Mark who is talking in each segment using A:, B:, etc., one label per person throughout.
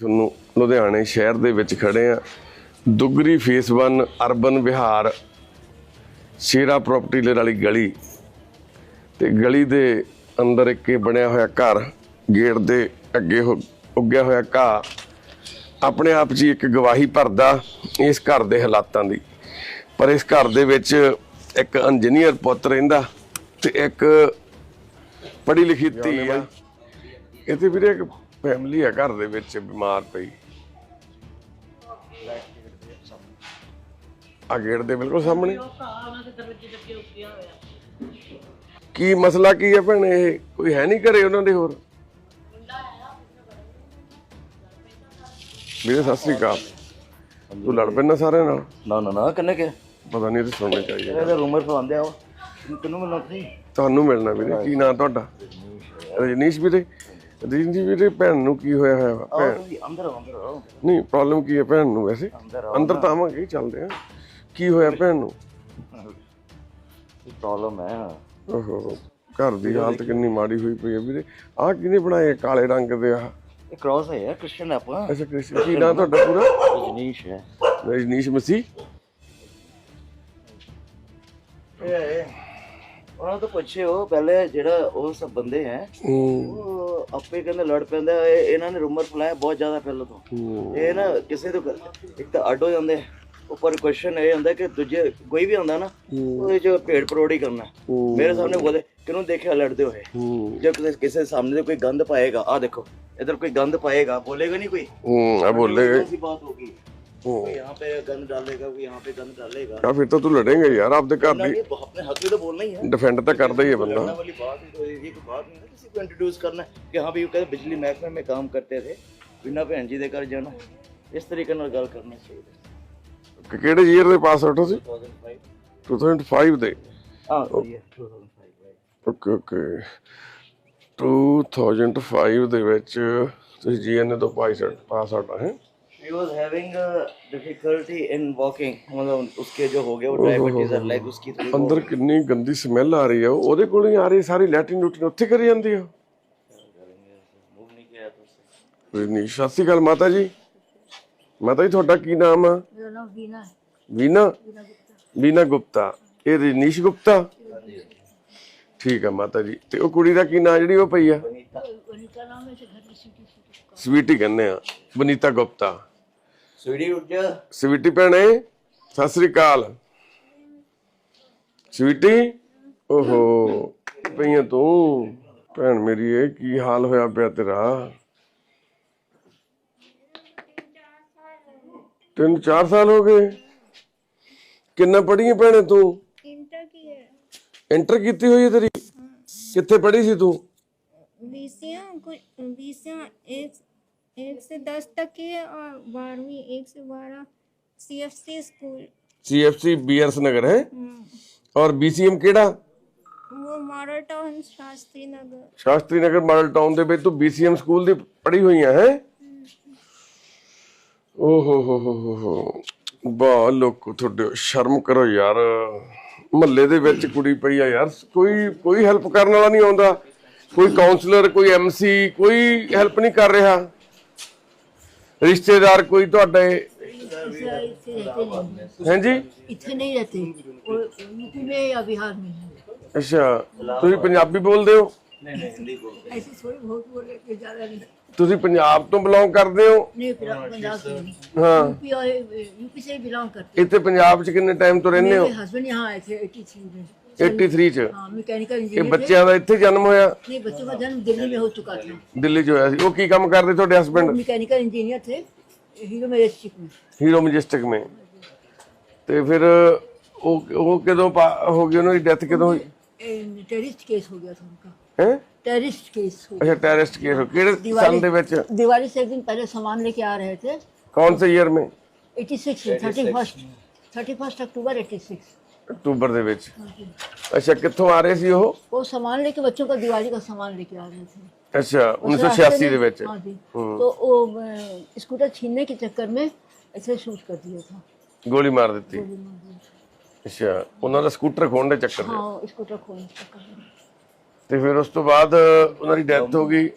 A: ਤੁਹਾਨੂੰ ਲੁਧਿਆਣੇ ਸ਼ਹਿਰ ਦੇ ਵਿੱਚ ਖੜੇ ਆ ਦੁਗਰੀ ਫੇਸ 1 ਅਰਬਨ ਵਿਹਾਰ, ਸ਼ੇਰਾ ਪ੍ਰਾਪਰਟੀ ਡੀਲਰ ਵਾਲੀ ਗਲੀ ਤੇ ਗਲੀ ਦੇ ਅੰਦਰ ਇੱਕ ਇਹ ਬਣਿਆ ਹੋਇਆ ਘਰ, ਗੇਟ ਦੇ ਅੱਗੇ ਹੋ- ਉੱਗਿਆ ਹੋਇਆ ਘਾਹ। ਆਪਣੇ ਆਪ 'ਚ ਹੀ ਇੱਕ ਗਵਾਹੀ ਭਰਦਾ ਇਸ ਘਰ ਦੇ ਹਾਲਾਤਾਂ ਦੀ। ਪਰ ਇਸ ਘਰ ਦੇ ਵਿੱਚ ਇੱਕ ਇੰਜੀਨੀਅਰ ਪੁੱਤ ਰਹਿੰਦਾ ਤੇ ਇੱਕ ਪੜ੍ਹੀ ਲਿਖੀ ਧੀ ਆ। ਇੱਥੇ ਵੀਰੇ ਇੱਕ ਫੈਮਿਲੀ ਆ ਘਰ ਦੇ ਵਿੱਚ ਬਿਮਾਰ ਪਈ ਆ ਗੇਟ ਦੇ ਬਿਲਕੁਲ ਸਾਹਮਣੇ। ਕੀ ਮਸਲਾ ਕੀ ਹੈ ਭੈਣੇ ਇਹ? ਕੋਈ ਹੈ ਨਹੀਂ ਘਰੇ ਉਹਨਾਂ ਦੇ ਹੋਰ? ਵੀਰੇ ਸਤਿ ਸ੍ਰੀ ਅਕਾਲ। ਤੂੰ ਲੜ ਪੈਣਾ ਸਾਰਿਆਂ ਨਾਲ?
B: ਨਾ ਨਾ ਨਾ ਕਿੰਨੇ ਕੇ?
A: ਪਤਾ ਨਹੀਂ ਇਹ ਸੁਣਨੇ ਚਾਹੀਏ
B: ਇਹਦੇ ਰੂਮਰ ਪਵਾਉਂਦੇ ਆ ਕਿੰਨੂੰ ਮਿਲਣਾ ਸੀ
A: ਤੁਹਾਨੂੰ ਮਿਲਣਾ ਵੀਰੇ ਕੀ ਨਾਂ ਤੁਹਾਡਾ? ਰਜਨੀਸ਼ ਵੀਰੇ। ਰਜਨੀਸ਼ ਵੀਰੇ ਭੈਣ ਨੂੰ ਕੀ ਹੋਇਆ ਹੋਇਆ? ਵਾ?
B: ਆਓ
A: ਭੈਣ।
B: ਤੁਸੀਂ ਅੰਦਰ ਆਓ ਅੰਦਰ ਆਓ।
A: ਨਹੀਂ ਪ੍ਰੋਬਲਮ ਕੀ ਹੈ ਭੈਣ ਨੂੰ ਵੈਸੇ?
B: ਅੰਦਰ ਆਓ
A: ਅੰਦਰ ਤਾਂ ਆਵਾਂਗੇ ਚੱਲਦੇ ਆ ਕੀ ਹੋਇਆ ਭੈਣ ਨੂੰ?
B: ਪ੍ਰੋਬਲਮ ਹੈ?
A: ਓਹੋ ਘਰ ਦੀ ਹਾਲਤ ਕਿੰਨੀ ਮਾੜੀ ਹੋਈ ਪਈ ਹੈ ਵੀਰੇ। ਆਹ ਕਿਹਨੇ ਬਣਾਏ ਕਾਲੇ ਰੰਗ ਦੇ ਆ
B: ਇਹ ਕ੍ਰਾਸ ਹੈ ਕ੍ਰਿਸਚੀਅਨ ਆਪਾਂ।
A: ਅੱਛਾ ਕ੍ਰਿਸ਼ਨ ਕੀ ਨਾਂ ਤੁਹਾਡਾ ਪੂਰਾ?
B: ਰਜਨੀਸ਼ ਹੈ।
A: ਰਜਨੀਸ਼ ਮਸੀਹ।
B: ਇਹ। ਉਹਨਾਂ ਤੋਂ ਪੁੱਛਿਓ ਪਹਿਲੇ ਜਿਹੜਾ ਉਹ ਸਭ ਬੰਦੇ ਹੈ ਉਹ ਆਪੇ ਕਹਿੰਦੇ ਲੜ ਪੈਂਦਾ ਇਹਨਾਂ ਨੇ ਰੂਮਰ ਫਲਾਇਆ ਬਹੁਤ ਜ਼ਿਆਦਾ ਪਹਿਲਾਂ ਤੋਂ। ਇਹ ਨਾ ਕਿਸੇ ਤੋਂ ਇੱਕ ਤਾਂ ਅੱਡ ਹੋ ਜਾਂਦੇ ਉੱਪਰ ਕੁਐਸਚਨ ਇਹ ਹੁੰਦਾ ਕਿ ਦੂਜੇ ਕੋਈ ਵੀ ਆਉਂਦਾ ਨਾ ਉਹਦੇ ਚ ਭੇੜ ਪਰੋੜੀ ਕਰਨਾ। ਮੇਰੇ ਸਾਹਮਣੇ ਬੋਲੇ ਕਿਨੂੰ ਦੇਖਿਆ ਲੜਦੇ ਹੋਏ? ਜੇ ਕਿਸੇ ਕਿਸੇ ਸਾਹਮਣੇ ਕੋਈ ਗੰਦ ਪਾਏਗਾ ਆ ਦੇਖੋ ਇਧਰ ਕੋਈ ਗੰਦ ਪਾਏਗਾ ਬੋਲੇਗਾ ਨਹੀਂ ਕੋਈ।
A: ਹੂੰ ਆ
B: ਬੋਲੇਗਾ ਬਾਤ ਹੋ
A: ਗਈ।
B: कोई यहाँ पे गंद डालेगा कोई यहाँ पे गंद डालेगा
A: क्या फिर तो तू लड़ेगा यार आपके घर
B: लड़ना
A: नहीं
B: है, अपने हक में तो बोलना ही है
A: डिफेंड तो करता ही है
B: लड़ने बंदा वाली बात ही तो ये कोई बात नहीं है किसी को इंट्रोड्यूस करना है कि हाँ भाई वो कहते बिजली महकमे में काम करते थे ਬਿਨਾਂ ਭੈਣ ਜੀ ਦੇ ਘਰ ਜਾਣਾ ਇਸ ਤਰੀਕੇ ਨਾਲ ਗੱਲ ਕਰਨੀ ਚਾਹੀਦੀ ਹੈ।
A: ਕਿ ਕਿਹੜੇ ਈਅਰ ਦੇ ਪਾਸ ਆਊਟ ਹੋ ਸੀ
B: 2005
A: 2005 ਦੇ
B: ਹਾਂ ਸਹੀ ਹੈ 2005 right.
A: ਓਕੇ ਓਕੇ 2005 ਦੇ ਵਿੱਚ ਤੁਸੀਂ ਜੀਐਨਏ ਤੋਂ ਪਾਸ ਆਊਟ ਪਾਸ ਆਊਟ ਹੈ
B: He was having a difficulty in walking मतलब उसके जो हो गया वो diabetes और leg उसकी थोड़ी
A: ਅੰਦਰ ਕਿੰਨੀ ਗੰਦੀ ਸਮੈਲ ਆ ਰਹੀ ਆ ਉਹਦੇ ਕੋਲ ਹੀ ਆ ਰਹੀ ਸਾਰੀ ਲੈਟਰਿਨ ਲੂਟਰਿਨ ਉੱਥੇ ਕਰੀ ਜਾਂਦੀ ਆ
B: मूव नहीं किया तो उससे
A: ਰਜਨੀ ਸਤਿ ਸ਼੍ਰੀ ਅਕਾਲ ਮਾਤਾ ਜੀ ਮਾਤਾ ਜੀ ਤੁਹਾਡਾ ਕੀ ਨਾਮ ਆ
C: ਮੇਰਾ ਨਾਮ ਵੀਨਾ ਹੈ
A: ਵੀਨਾ ਵੀਨਾ ਗੁਪਤਾ ਇਹ ਰਜਨੀਸ਼ ਗੁਪਤਾ ਠੀਕ ਆ ਮਾਤਾ ਜੀ ਤੇ ਉਹ ਕੁੜੀ ਦਾ ਕੀ ਨਾਂ ਜਿਹੜੀ ਉਹ ਪਈ ਆ
C: वनिता नाम है से घर की सिटी सिटी
A: ਸਵੀਟੀ ਕਹਿੰਦੇ ਆ ਬਨੀਤਾ ਗੁਪਤਾ
B: ਸਵੀਟੀ ਉੱਜ
A: ਸਵੀਟੀ ਭੈਣੇ ਸਤਿ ਸ੍ਰੀ ਅਕਾਲ। ਸਵੀਟੀ? ਓਹੋ ਪਈਆਂ ਤੂੰ। ਭੈਣ ਮੇਰੀ ਇਹ ਕੀ ਹਾਲ ਹੋਇਆ ਪਿਆ ਤੇਰਾ? ਤਿੰਨ ਚਾਰ ਸਾਲ ਹੋ ਗਏ। ਕਿੰਨਾ ਪੜ੍ਹੀ ਹੈ ਭੈਣੇ ਤੂੰ?
C: ਇੰਟਰ ਕੀ ਹੈ?
A: ਇੰਟਰ ਕੀਤੀ ਹੋਈ ਤੇਰੀ? ਕਿੱਥੇ ਪੜ੍ਹੀ ਸੀ ਤੂੰ?
C: ਬੀਸੀਆਂ ਕੋਈ ਬੀਸੀਆਂ ਇਸ एक से दस तक की है और बारहवीं एक से बारह सी एफ सी स्कूल
A: ਸੀਐਫਸੀ ਬੀਆਰਸ ਨਗਰ ਹੈ ਔਰ ਬੀਸੀਐਮ ਕਿਹੜਾ
C: वो model town Shastri Nagar
A: Shastri Nagar model town ਦੇ ਵਿੱਚ ਤੂੰ ਬੀਸੀਐਮ ਸਕੂਲ ਦੀ ਪੜ੍ਹੀ ਹੋਈ ਆ ਹੈ ਓ ਹੋ ਹੋ ਹੋ ਹੋ ਹੋ ਬਾ ਲੋਕੋ ਤੁਹਾਡੇ ਸ਼ਰਮ ਕਰੋ ਯਾਰ ਮਹੱਲੇ ਦੇ ਵਿੱਚ ਕੁੜੀ ਪਈ ਆ ਯਾਰ ਕੋਈ ਕੋਈ ਹੈਲਪ ਕਰਨ ਵਾਲਾ ਨਹੀਂ ਆਉਂਦਾ ਕੋਈ ਕਾਉਂਸਲਰ ਕੋਈ ਐਮਸੀ ਕੋਈ ਹੈਲਪ ਨਹੀਂ ਕਰ ਰਿਹਾ ਰਿਸ਼ਤੇਦਾਰ ਕੋਈ ਤੁਹਾਡੇ ਹਾਂਜੀ
C: इतने नहीं रहते यूपी में या बिहार में
A: ਅੱਛਾ ਤੁਸੀਂ ਪੰਜਾਬੀ ਬੋਲਦੇ ਹੋ
C: ऐसे थोड़ी बहुत बोले कि ज्यादा नहीं
A: ਤੁਸੀਂ ਪੰਜਾਬ ਤੋਂ ਬਿਲੋਂਗ ਕਰਦੇ ਹੋ
C: नहीं फिर पंजाब से नहीं
A: ਹਾਂ
C: यूपी और यूपी से बिलोंग करते
A: ਇੱਥੇ ਪੰਜਾਬ 'ਚ ਕਿੰਨੇ ਟਾਈਮ ਤੋਂ ਰਹਿੰਦੇ ਹੋ
C: मेरे हस्बैंड यहाँ आए थे एटी थ्री में
A: 83 ਚ
C: हाँ मैकेनिकल
A: ਇਹ
C: इंजीनियर थे
A: ਬੱਚਿਆਂ ਦਾ ਇੱਥੇ ਜਨਮ ਹੋਇਆ
C: नहीं बच्चों का जन्म दिल्ली में हो चुका था
A: ਦਿੱਲੀ ਚ ਹੋਇਆ ਸੀ ਉਹ ਕੀ ਕੰਮ ਕਰਦੇ ਤੁਹਾਡੇ ਹਸਬੰਡ
C: मैकेनिकल इंजीनियर थे हीरो मेरे शिप में
A: ਹੀਰੋ ਮਜਿਸਟਿਕ ਮੇ ਤੇ ਫਿਰ ਉਹ ਉਹ ਕਦੋਂ ਪਾ- ਹੋ ਗਈ ਉਹਨਾਂ ਦੀ ਡੈਥ ਕਦੋਂ ਹੋਈ
C: टेररिस्ट केस हो गया था उनका
A: ਹੈ
C: टेररिस्ट केस हो
A: ਅੱਛਾ ਟੈਰਰਿਸਟ ਕੇਸ ਕਿਹੜੇ ਸਾਲ ਦੇ ਵਿੱਚ
C: दिवाली से एक दिन पहले सामान लेके आ रहे थे
A: कौन से ईयर में
C: 86 thirty first thirty first October 86
A: October ਦੇ ਵਿੱਚ ਅੱਛਾ ਕਿੱਥੋਂ ਆ ਰਹੇ ਸੀ ਉਹ
C: वो सामान लेके बच्चों का दिवाली का सामान लेके आ रहे थे
A: ਅੱਛਾ
C: उस रास्ते
A: 1986
C: में- ਦੇ
A: ਵਿੱਚ
C: हाँ जी तो वो अ, स्कूटर छीनने के चक्कर में ऐसे शूट कर दिया था
A: ਗੋਲੀ ਮਾਰ ਦਿੱਤੀ ਅੱਛਾ ਉਹਨਾਂ ਦਾ ਸਕੂਟਰ ਖੋਣ ਦੇ ਚੱਕਰ ਦੇ
C: हाँ स्कूटर खोने के चक्कर में
A: ਤੇ ਫਿਰ ਉਸ ਤੋਂ ਬਾਅਦ ਉਹਨਾਂ ਦੀ ਡੈਥ ਹੋ ਗਈ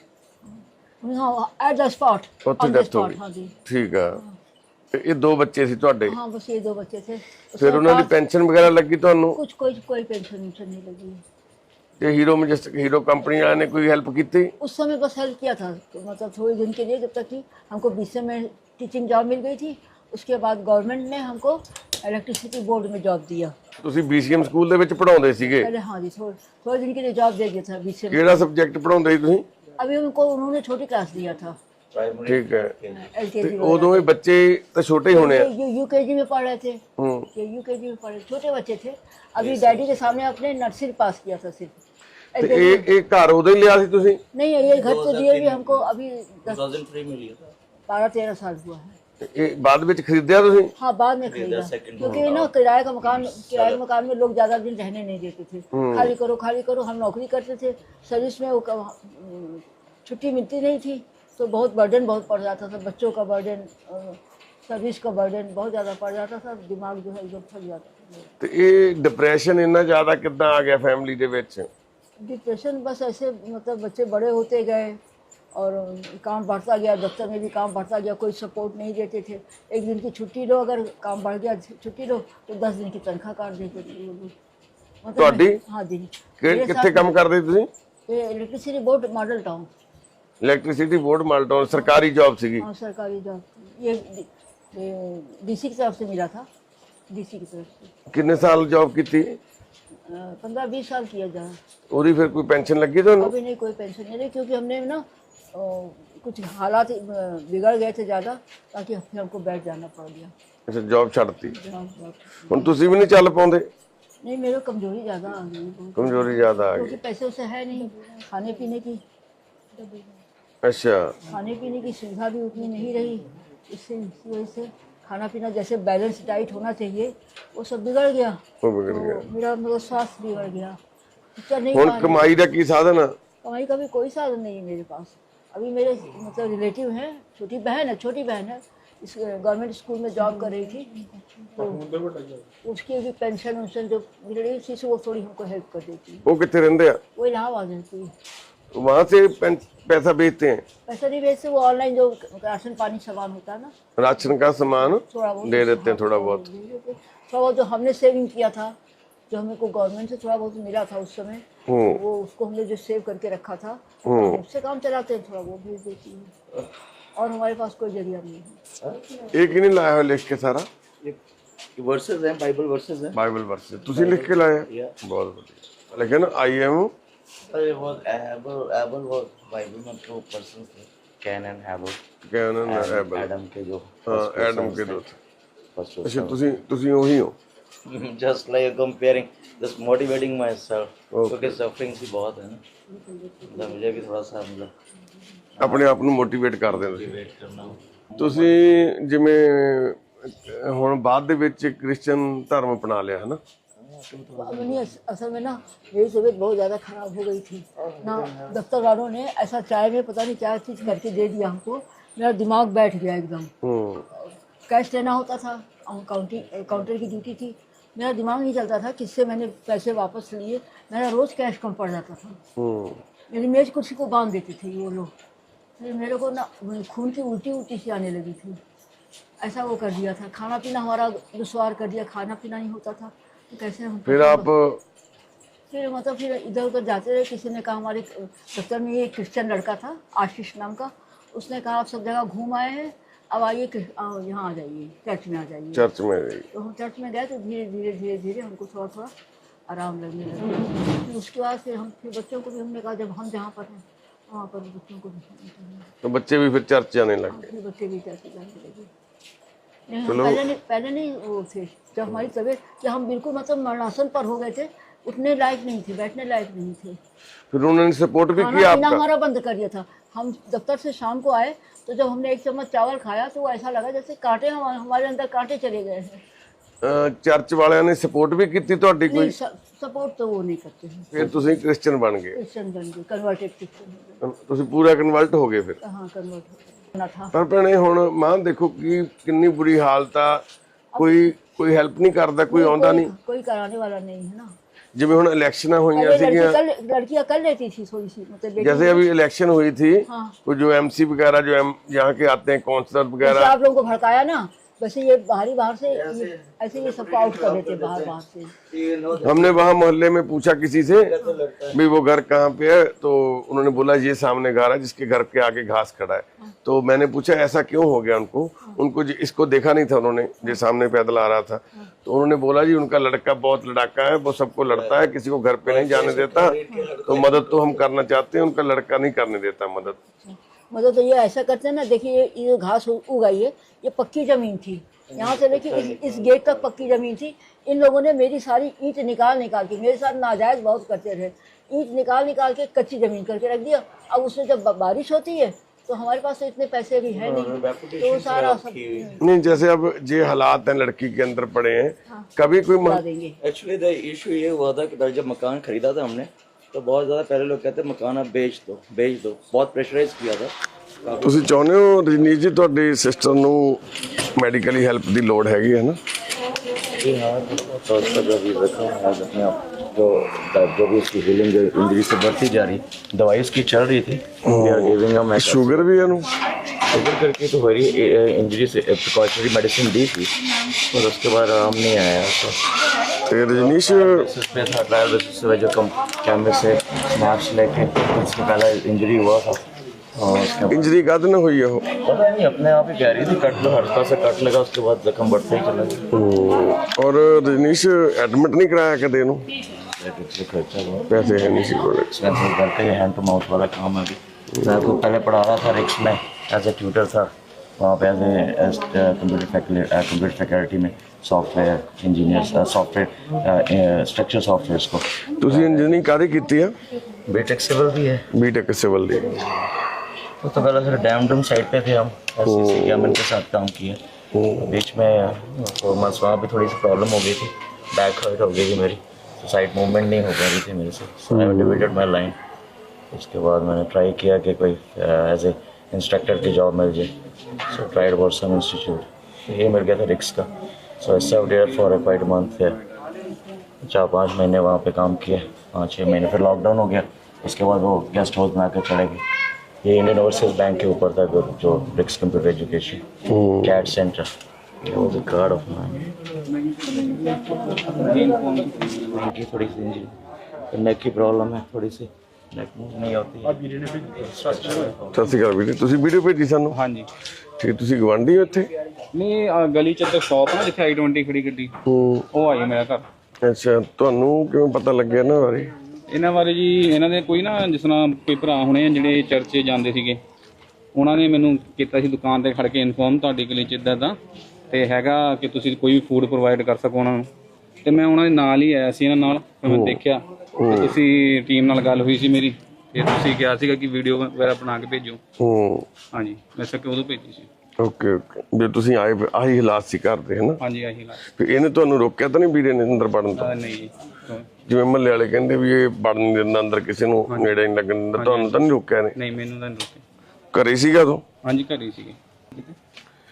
D: हाँ एट द स्पॉट
A: ਉੱਥੇ ਡੈਥ
D: ਹੋ
A: ਗਈ
D: हाँ जी
A: ਠੀਕ ਆ ਤੇ ਇਹ ਦੋ ਬੱਚੇ ਸੀ ਤੁਹਾਡੇ
D: हाँ बस ये दो बच्चे थे उसके ਫਿਰ
A: ਉਹਨਾਂ ਦੀ
D: पास
A: ਪੈਨਸ਼ਨ ਵਗੈਰਾ ਲੱਗੀ ਤੁਹਾਨੂੰ
D: कुछ कोई कोई पेंशन वेंशन नहीं लगी
A: ਤੇ ਹੀਰੋ ਮਜਸਟਿਕ ਹੀਰੋ ਕੰਪਨੀ ਵਾਲਿਆਂ ਨੇ ਕੋਈ ਹੈਲਪ ਕੀਤੀ
D: उस समय बस हेल्प किया था तो मतलब थोड़े दिन के लिए जब तक कि हमको बीस में टीचिंग जॉब मिल गई थी उसके बाद गवर्नमेंट ने हमको इलेक्ट्रिसिटी बोर्ड में जॉब दिया
A: ਤੁਸੀਂ ਬੀਸੀਐਮ ਸਕੂਲ ਦੇ ਵਿੱਚ ਪੜਾਉਂਦੇ ਸੀਗੇ
D: पहले हाँ जी थोड़े थोड़े दिन के लिए जॉब दे दिया था बीस में
A: ਕਿਹੜਾ ਸਬਜੈਕਟ ਪੜਾਉਂਦੇ ਸੀ ਤੁਸੀਂ
D: अभी उनको उन्होंने छोटी क्लास दिया था ٹھیک ہے۔ وہ دو بچے تو چھوٹے
A: ہی ہونے ہیں۔ یو کے جی میں پڑھ رہے
D: تھے یو کے جی میں پڑھ رہے چھوٹے بچے
B: تھے۔ ابھی ڈیڈی کے
D: سامنے آپ نے نرسری پاس
A: کیا تھا صرف۔ ایک ادھر لیا
D: تھی نہیں یہ گھر
B: تو
D: بھی ہم کو ابھی سال ہوا ہے۔ بعد میں خریدیا ہاں بعد میں خریدا۔ کیونکہ نا کرایہ کا مکان کرایہ مکان میں لوگ زیادہ دن رہنے نہیں دیتے تھے۔ خالی کرو خالی کرو ہم نوکری کرتے تھے۔ سروس میں چھٹی ملتی نہیں تھی۔ تو بہت برڈن بہت پڑ جاتا تھا بچوں کا برڈن سروس کا برڈن بہت زیادہ
A: پڑ جاتا تھا دماغ جو ہے ایک دم تھک جاتا تھا۔
D: تو یہ ڈپریشن اتنا زیادہ کتنا آ گیا فیملی کے بچے ڈپریشن بس ایسے مطلب بچے بڑے ہوتے گئے اور کام بڑھتا گیا دفتر میں بھی کام بڑھتا گیا کوئی سپورٹ نہیں دیتے تھے۔ ایک دن کی چھٹی لو اگر کام بڑھ گیا چھٹی لو
A: تو
D: دس دن
A: کی
D: تنخواہ
A: کاٹ
D: دیتے
A: تھے۔ مطلب وہ
D: لوگ ہاں جی۔ کتنے کام
A: کر دیتے تھے؟ Electricity board model
D: town. Electricity board مالٹا اور سرکاری جاب گی سرکاری جاب یہ ڈی سی کی
A: طرف سے ملا تھا.
D: ڈی سی کی طرف سے.
A: کتنے سال جاب کی تھی پندرہ
D: بیس سال کیا جا۔ اور ہی پھر کوئی پینشن لگی تو ابھی نہیں کوئی پینشن نہیں رہی کیونکہ ہم نے نا کچھ حالات بگڑ
A: گئے تھے زیادہ
D: تاکہ پھر
A: ہم کو بیٹھ جانا پڑ گیا۔
D: اچھا جاب چھڑتی ہن تسی بھی نہیں چل
A: پاوندے نہیں میرے
D: کمزوری
A: زیادہ
D: آ گئی۔ کمزوری زیادہ آ گئی۔ کیونکہ
A: پیسے
D: اسے ہے نہیں کھانے پینے کی۔ اچھا۔ کھانے پینے کی سویدھا بھی اتنی نہیں رہی۔ اس سے وجہ سے کھانا پینا جیسے بیلنس
A: ڈائٹ ہونا چاہیے
D: وہ سب بگڑ گیا۔ وہ بگڑ گیا۔ میرا
A: مطلب
D: سانس بگڑ
A: گیا۔ اور کمائی کا کی
D: سادھن کمائی کا بھی کوئی سادھن نہیں ہے میرے پاس۔ ابھی میرے مطلب ریلیٹیو ہیں چھوٹی بہن ہے چھوٹی بہن ہے۔ اس گورنمنٹ اسکول میں جاب کر رہی تھی۔ تو اس کی بھی پینشن وینشن جو مل رہی اسی سے وہ تھوڑی ہم کو
A: ہیلپ کر دیتی۔ وہ
D: کتنے رہتے ہیں؟ وہ
A: الہ آباد رہتی ہے وہاں سے
D: پیسہ بھیجتے ہیں۔ پیسہ نہیں بھیجتے وہ آن لائن جو راشن پانی
A: سامان ہوتا ہے
D: نا۔ راشن
A: کا سامان دے دیتے ہیں
D: تھوڑا بہت۔ تھوڑا بہت جو ہم نے سیونگ کیا تھا جو ہمیں کو گورنمنٹ سے تھوڑا بہت ملا تھا اس سمے
A: وہ
D: اس کو ہم نے جو سیو کر کے
A: رکھا
D: تھا اس سے کام چلاتے ہیں تھوڑا بہت بھیج دیتی ہیں۔ اور ہمارے پاس کوئی ذریعہ
A: نہیں ہے۔ ایک ہی نہیں لایا ہو لکھ
B: کے سارا؟ ورسز ہیں بائبل ورسز
A: ہیں۔ بائبل ورسز تسی لکھ کے
B: لایا؟
A: بہت بڑھیا۔ لیکن I am
B: I was Abel. Abel was Bible में two persons थे. Cain and Abel.
A: Cain and
B: Abel. Adam के जो.
A: हाँ Adam के दो
B: थे.
A: ਅੱਛਾ ਤੁਸੀਂ ਤੁਸੀਂ ਉਹੀ ਹੋ
B: just like comparing just motivating myself ਕਿਉਂਕਿ suffering ਸੀ ਬਹੁਤ ਹੈ ਨਾ ਤਾਂ ਮੁਝੇ ਵੀ ਥੋੜਾ ਸਾ ਮਤਲਬ
A: ਆਪਣੇ ਆਪ ਨੂੰ ਮੋਟੀਵੇਟ ਕਰਦੇ ਤੁਸੀਂ ਤੁਸੀਂ ਜਿਵੇਂ ਹੁਣ ਬਾਅਦ ਦੇ ਵਿੱਚ ਕ੍ਰਿਸਚੀਅਨ ਧਰਮ ਅਪਣਾ ਲਿਆ ਹੈ ਨਾ
D: اصل میں نا میری طبیعت بہت زیادہ خراب ہو گئی تھی۔ نا دفتر والوں نے ایسا چائے میں پتہ نہیں کیا چیز کر کے دے دیا
A: ہم
D: کو۔ میرا دماغ بیٹھ گیا ایک دم۔ کیش لینا ہوتا تھا۔ کاؤنٹر کی ڈیوٹی تھی۔ میرا دماغ نہیں چلتا تھا کس سے میں نے پیسے واپس لیے۔
A: میرا
D: روز کیش کم پڑ جاتا تھا۔ میری میز کرسی کو باندھ دیتے تھے وہ لوگ۔ پھر میرے کو نا خون کی الٹی الٹی سی آنے لگی تھی۔ ایسا وہ کر دیا تھا۔ کھانا پینا ہمارا دشوار کر دیا۔ کھانا پینا
A: نہیں ہوتا
D: تھا۔ پھر آپ پھر مطلب پھر ادھر ادھر جاتے رہے کسی نے کہا ہمارے دفتر میں یہ کرسچن لڑکا تھا آشیش نام کا اس نے کہا آپ سب جگہ گھوم آئے ہیں اب آئیے یہاں آ جائیے چرچ میں
A: آ جائیے۔ چرچ
D: میں تو ہم چرچ میں گئے تو دھیرے دھیرے دھیرے دھیرے ہم کو تھوڑا تھوڑا آرام لگنے لگا۔ پھر اس کے بعد پھر ہم پھر بچوں کو بھی ہم نے کہا جب ہم جہاں پر ہیں وہاں پر بچوں
A: کو بھی تو بچے بھی پھر چرچ جانے
D: لگے ہاں، بچے بھی چرچ جانے لگے۔ चलो पहले नहीं पहले नहीं वो थे जब हमारी तबीयत जब हम बिल्कुल मतलब मरणासन पर हो गए थे उठने लायक नहीं थे बैठने लायक नहीं थे
A: फिर उन्होंने सपोर्ट भी किया आपका
D: हमारा बंद कर दिया था हम दफ्तर से शाम को आए तो जब हमने एक चम्मच चावल खाया तो ऐसा लगा जैसे कांटे हमारे अंदर कांटे चले गए हैं
A: ਚਰਚ ਵਾਲਿਆਂ ਨੇ ਸਪੋਰਟ ਵੀ ਕੀਤੀ ਤੁਹਾਡੀ ਕੋਈ
D: ਸਪੋਰਟ ਤਾਂ ਉਹ ਨਹੀਂ ਕਰਦੇ
A: ਫਿਰ ਤੁਸੀਂ ਕ੍ਰਿਸਚੀਅਨ ਬਣ ਗਏ
D: ਕ੍ਰਿਸਚੀਅਨ ਬਣ ਗਏ ਕਨਵਰਟਡ ਕ੍ਰਿਸਚੀਅਨ
A: ਤੁਸੀਂ ਪੂਰਾ ਕਨਵਰਟ ਹੋ ਗਏ ਫਿਰ
D: ਹਾਂ ਕਨਵਰਟ
A: ਪਰ ਭੈਣੇ ਹੁਣ ਮਾਂ ਦੇਖੋ ਕਿ ਕਿੰਨੀ ਬੁਰੀ ਹਾਲਤ ਆ ਕੋਈ ਕੋਈ ਹੈਲਪ ਨਹੀਂ ਕਰਦਾ ਕੋਈ ਆਉਂਦਾ ਨਹੀਂ
D: कोई कराने वाला नहीं है ना
A: ਜਿਵੇਂ ਹੁਣ ਇਲੈਕਸ਼ਨਾਂ ਹੋਈਆਂ
D: पहले
A: ਸੀਗੀਆਂ
D: लड़की कर लड़कियां कर लेती थी थोड़ी सी मतलब बेटी
A: जैसे अभी इलेक्शन हुई थी
D: हाँ।
A: वो जो एमसी वगैरह जो एम यहाँ के आते हैं काउंसलर
D: जैसे
A: वगैरह
D: आप लोगों को भड़काया ना ویسے یہ باہر باہر سے ایسے یہ سب کو آؤٹ کر دیتے باہر باہر سے۔
A: ہم نے وہاں محلے میں پوچھا کسی سے بھی وہ گھر کہاں پہ ہے؟ تو انہوں نے بولا یہ سامنے گھر ہے جس کے گھر کے آگے گھاس کھڑا ہے۔ تو میں نے پوچھا ایسا کیوں ہو گیا ان کو؟ ان کو اس کو دیکھا نہیں تھا انہوں نے جو سامنے پیدل آ رہا تھا۔ تو انہوں نے بولا جی ان کا لڑکا بہت لڑاکا ہے وہ سب کو لڑتا ہے کسی کو گھر پہ نہیں جانے دیتا۔ تو مدد تو
D: ہم کرنا چاہتے ہیں ان کا لڑکا نہیں کرنے دیتا مدد۔ مطلب تو یہ ایسا کرتے ہیں نا دیکھیے یہ گھاس اگائی ہے یہ پکی زمین تھی۔ یہاں سے دیکھیے اس اس گیٹ تک پکی زمین تھی۔ ان لوگوں نے میری ساری اینٹ نکال نکال کے میرے ساتھ ناجائز بہت کرتے رہے اینٹ نکال نکال کے کچی زمین کر کے رکھ دیا۔ اب اس میں جب بارش ہوتی ہے تو ہمارے پاس
A: تو اتنے پیسے بھی ہیں نہیں۔ تو سارا نہیں جیسے اب یہ حالات
D: ہیں
A: لڑکی
D: کے
B: اندر پڑے ہیں ہاں، کبھی کوئی ایکچولی ایشو یہ ہوا تھا کہ جب مکان خریدا تھا ہم نے तो बहुत ज़्यादा पहले लोग कहते हैं मकान आप बेच दो बेच दो बहुत प्रेशराइज किया था
A: ਤੁਸੀਂ ਚਾਹੁੰਦੇ ਹੋ ਰਜਨੀਸ਼ ਜੀ ਤੁਹਾਡੀ ਸਿਸਟਰ ਨੂੰ ਮੈਡੀਕਲੀ ਹੈਲਪ ਦੀ ਲੋੜ ਹੈਗੀ ਹੈ ਨਾ
B: जी हाँ तो उसका जो अभी रखा है आज अपने आप जो जो भी उसकी हीलिंग इंजरी से बढ़ती जा रही दवाई उसकी चल रही थी We are giving her medication.
A: Sugar ਵੀ ਇਹਨੂੰ
B: शुगर करके तो हो रही इंजरी से प्रिकॉशनरी मेडिसिन दी थी और उसके बाद आराम नहीं आया तो
A: ਤੇ ਰਜਨੀਸ਼
B: बेसिस पे था ट्रायल बेसिस पे जो कम कैमरे से स्नैप्स लेके उससे पहले इंजरी हुआ था और उसके बाद
A: ਇੰਜਰੀ ਕਾਹਦੇ ਨਾਲ ਹੋਈ ਆ ਉਹ
B: पता नहीं अपने आप ही कह रही थी कट लो हल्का से कट लगा उसके बाद जख्म बढ़ते ही चला गया
A: ਔਰ ਰਜਨੀਸ਼ ਐਡਮਿਟ ਨਹੀਂ ਕਰਾਇਆ ਕਦੇ ਇਹਨੂੰ
B: इसलिए खर्चा बहुत
A: ਪੈਸੇ ਹੈ ਨਹੀਂ ਸੀ ਕੋਲ
B: एक्सपेंसिव करके ये हैंड टू माउथ वाला काम है अभी मैं तो पहले पढ़ा रहा था रिक्स में एज ए ट्यूटर था وہاں پہ as a computer computer faculty میں software engineer software structure softwares کو۔
A: ਤੁਸੀਂ ਇੰਜੀਨੀਅਰਿੰਗ ਕਾਦੀ ਕੀਤੀ ہے؟
B: بی ٹیک سول بھی ہے۔
A: ਬੀਟੈਕ ਸਿਵਲ
B: بھی اس تو پہلے پھر ڈیم ڈوم سائڈ پہ تھے ہم ایس ایمن کے ساتھ کام کیے۔ بیچ میں فور منتھس وہاں پہ تھوڑی سی پرابلم ہو گئی تھی۔ بیک ہرٹ ہو گئی تھی میری۔ سائڈ موومنٹ نہیں ہو پا رہی تھی میرے سے۔ مائی لائن اس کے بعد میں نے ٹرائی کیا کہ کوئی ایز اے انسٹرکٹر کی جاب مل جائے سو ٹرائیڈ ورسن انسٹیٹیوٹ یہ مل گیا تھا رکس کا۔ So S F dear for a فائڈ month ہے چار پانچ مہینے وہاں پہ کام کیا پانچ چھ مہینے۔ پھر لاک ڈاؤن ہو گیا۔ اس کے بعد وہ گیسٹ ہاؤس بنا کے چلے گئے۔ یہ انڈین اوورسیز بینک کے اوپر تھا جو رکس کمپیوٹر ایجوکیشن کیٹ سینٹر تھوڑی سی نیک کی پرابلم ہے تھوڑی سی प्रॉब्लम है थोड़ी सी नेक मूव नहीं होती है
A: ਸਤਿ ਸ਼੍ਰੀ ਅਕਾਲ ਵੀਰੇ ਤੁਸੀਂ ਵੀਡੀਓ ਭੇਜੀ ਸਾਨੂੰ
E: ਹਾਂਜੀ
A: ਠੀਕ ਤੁਸੀਂ ਗਵਾਂਢੀ ਹੋ ਇੱਥੇ
E: ਨਹੀਂ ਆਹ ਗਲੀ ਚ ਤਾਂ ਸ਼ਾਪ ਨਾ ਜਿੱਥੇ i20 ਖੜੀ ਗੱਡੀ
A: ਹੂੰ
E: ਉਹ ਆਈ ਮੇਰਾ ਘਰ
A: ਅੱਛਾ ਤੁਹਾਨੂੰ ਕਿਵੇਂ ਪਤਾ ਲੱਗਿਆ ਨਾ ਬਾਰੇ
E: ਇਹਨਾਂ ਬਾਰੇ ਜੀ ਇਹਨਾਂ ਦੇ ਕੋਈ ਨਾ ਜਿਸ ਤਰ੍ਹਾਂ ਕੋਈ ਭਰਾ ਹੋਣੇ ਆ ਜਿਹੜੇ ਚਰਚੇ ਜਾਂਦੇ ਸੀਗੇ ਉਹਨਾਂ ਨੇ ਮੈਨੂੰ ਕੀਤਾ ਸੀ ਦੁਕਾਨ ਤੇ ਖੜ ਕੇ ਇਨਫੋਰਮ ਤੁਹਾਡੀ ਗਲੀ ਚ ਇਦਾਂ ਦਾ ਤੇ ਹੈਗਾ ਕਿ ਤੁਸੀਂ ਕੋਈ ਵੀ ਫੂਡ ਪ੍ਰੋਵਾਈਡ ਕਰ ਸਕੋ ਉਹਨਾਂ ਨੂੰ ਤੇ ਮੈਂ ਉਹਨਾਂ ਦੇ ਨਾਲ ਹੀ ਆਇਆ ਸੀ ਇਹਨਾਂ ਨਾਲ ਫਿਰ ਮੈਂ ਦੇਖਿਆ ਤੇ ਤੁਸੀਂ ਟੀਮ ਨਾਲ ਗੱਲ ਹੋਈ ਸੀ ਮੇਰੀ ਤੇ ਤੁਸੀਂ ਕਿਹਾ ਸੀਗਾ ਕਿ ਵੀਡੀਓ ਵਗੈਰਾ ਬਣਾ ਕੇ ਭੇਜੋ।
A: ਹੂੰ।
E: ਹਾਂਜੀ ਮੈਂ ਸਕੇ ਉਦੋਂ ਭੇਜੀ ਸੀ?
A: Okay okay. ਜੇ ਤੁਸੀਂ ਆਏ ਆਹੀ ਹਾਲਾਤ ਸੀ ਘਰ ਦੇ ਹਨਾ?
E: ਹਾਂਜੀ ਆਹੀ ਗੱਲ
A: ਫਿਰ ਇਹਨੇ ਤੁਹਾਨੂੰ ਰੋਕਿਆ ਤਾਂ ਨਹੀਂ ਵੀਰੇ ਨੇ ਅੰਦਰ ਵੜਨ ਤੋਂ?
E: ਨਹੀਂ ਜੀ
A: ਜਿਵੇਂ ਮਹੱਲੇ ਵਾਲੇ ਕਹਿੰਦੇ ਵੀ ਇਹ ਵੜਨ ਨਹੀਂ ਦਿੰਦਾ ਅੰਦਰ ਕਿਸੇ ਨੂੰ ਨੇੜੇ ਨਹੀਂ ਲੱਗਣ ਦਿੰਦਾ ਤੁਹਾਨੂੰ ਤਾਂ ਨਹੀਂ ਰੋਕਿਆ ਨੇ
E: ਨਹੀਂ ਮੈਨੂੰ ਤਾਂ ਨਹੀਂ ਰੋਕਿਆ।
A: ਘਰੇ ਸੀਗਾ ਤੂੰ?
E: ਹਾਂਜੀ ਘਰੇ ਸੀਗੇ।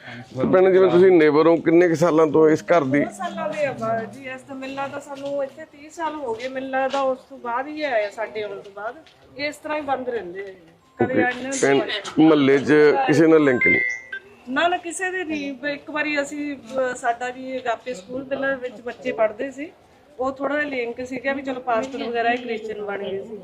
A: ਭੈਣ ਜਿਵੇਂ ਤੁਸੀਂ ਨੇਬਰ ਹੋ ਕਿੰਨੇ ਕੁ ਸਾਲਾਂ ਤੋਂ ਇਸ ਘਰ ਦੀ
F: ਸਾਲਾਂ ਦੇ ਆ ਬਾ- ਜੀ ਇਸ ਤੋਂ ਮਿਲਣਾ ਤਾਂ ਸਾਨੂੰ ਇੱਥੇ 30 ਸਾਲ ਹੋ ਗਏ ਮਿਲਣਾ ਲੱਗਦਾ ਉਸ ਤੋਂ ਬਾਅਦ ਹੀ ਆਇਆ ਸਾਡੇ ਆਉਣ ਤੋਂ ਬਾਅਦ। ਇਸ ਤਰ੍ਹਾਂ ਹੀ ਬੰਦ ਰਹਿੰਦੇ ਆ ਜੀ। ਕਦੇ ਆਣੇ
A: ਪਿੰਡ ਮਹੱਲੇ 'ਚ ਕਿਸੇ ਨਾਲ ਲਿੰਕ ਨਹੀਂ?
F: ਨਾ ਨਾ ਕਿਸੇ ਦੇ ਨਹੀਂ। ਬ- ਇੱਕ ਵਾਰੀ ਅਸੀਂ ਸਾਡਾ ਵੀ ਗਾਪੇ ਸਕੂਲ ਪਹਿਲਾਂ ਵਿੱਚ ਬੱਚੇ ਪੜ੍ਹਦੇ ਸੀ। ਉਹ ਥੋੜਾ ਜਿਹਾ ਲਿੰਕ ਸੀਗਾ ਵੀ ਚਲੋ ਪਾਸਟਰ ਵਗੈਰਾ ਹੀ ਕ੍ਰਿਸਚੀਅਨ ਬਣ ਗਏ ਸੀ।